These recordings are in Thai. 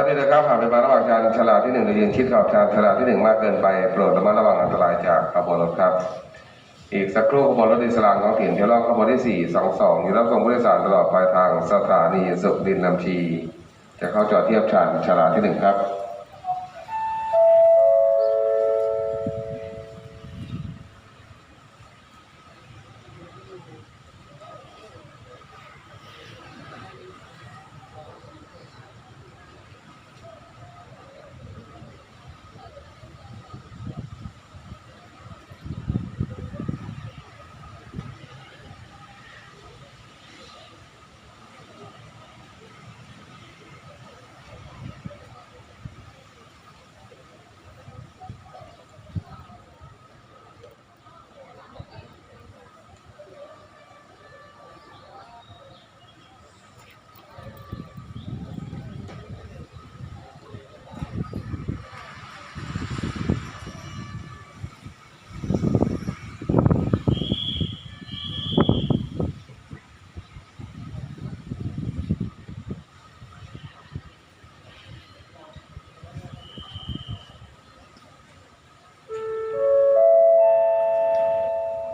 ท่านที่เดินข้ามผ่านไปมาระหว่างชานฉลาดที่หนึ่งหรือยืนชิดขอบชานฉลาดที่หนึ่งมากเกินไปโปรดระมัดระวังอันตรายจากขบวนรถครับ อีกสักครู่ขบวนรถอิสลามท้องถิ่นเที่ยวรอบขบวนที่สี่สองสองอยู่รับส่งผู้โดยสารตลอดปลายทางสถานีสุดินลำชี จะเข้าจอดเทียบชานฉลาดที่หนึ่งครับ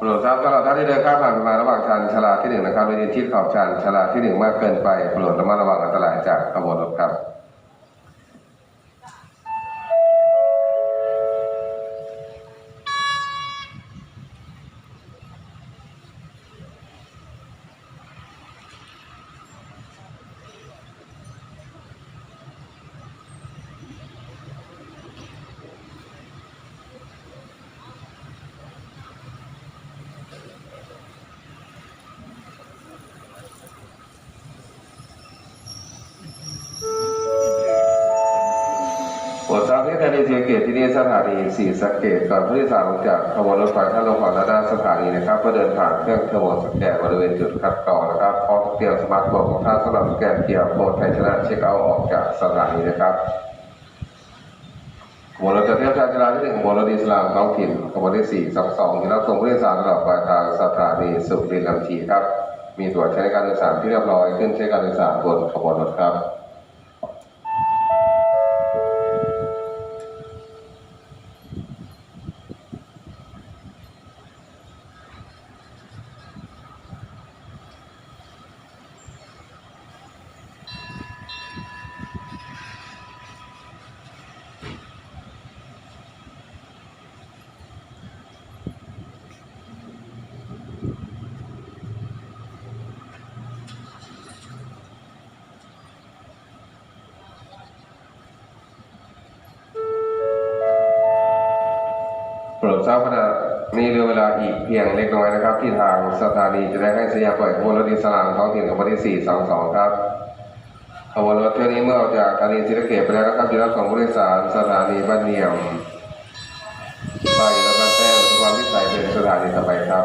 โปรดทราบตลอดท่านที่เดินข้ามผ่านไปมาระหว่างชันชลาที่หนึ่งนะครับโดยยืนชิดขอบชันชลาที่หนึ่งมากเกินไปโปรดระมัดระวังอันตรายจากขบวนรถครับ ปรดทราบที่ทะเลเสียเกตที่นี่สถานีสีสะเกตก่อนผู้โดยสารลงจากขบวนรถไฟท่านลงก่อนและด้านสถานีนะครับเพื่อเดินผ่านเครื่องเทอร์โมสแกนบริเวณจุดคัดกรองนะครับพร้อมเตรียมสมาร์ทโฟนของท่านสำหรับสแกนเกียร์โปรดไทยชนะเช็คเอาท์ออกจากสถานีนะครับขบวนรถจะเที่ยบชานชาลาที่หนึ่งขบวนรถอิสลามท้องถิ่นขบวนที่สี่สองสองที่รับส่งผู้โดยสารตลอดปลายทางสถานีสุรินทร์ลำชีครับมีตั๋วใช้การโดยสารที่เรียบร้อยขึ้นใช้การโดยสารบนขบวนรถครับ รดทราบขณะนี้เหลือเวลาอีกเพียงเล็กน้อยนะครับ ที่ทางสถานีจะได้ให้สัญญาปล่อยขบวนรถอิสลามท้องถิ่นขบวนที่ 422 ครับขบวนรถเที่ยวนี้เมื่อออกจากสถานีศรีสะเกตไปแล้วนะครับจะรับส่งผู้โดยสารสถานีบ้านเนียมไปและบ้านแต้วทุกความวิสัยเป็นสถานีต่อไปครับ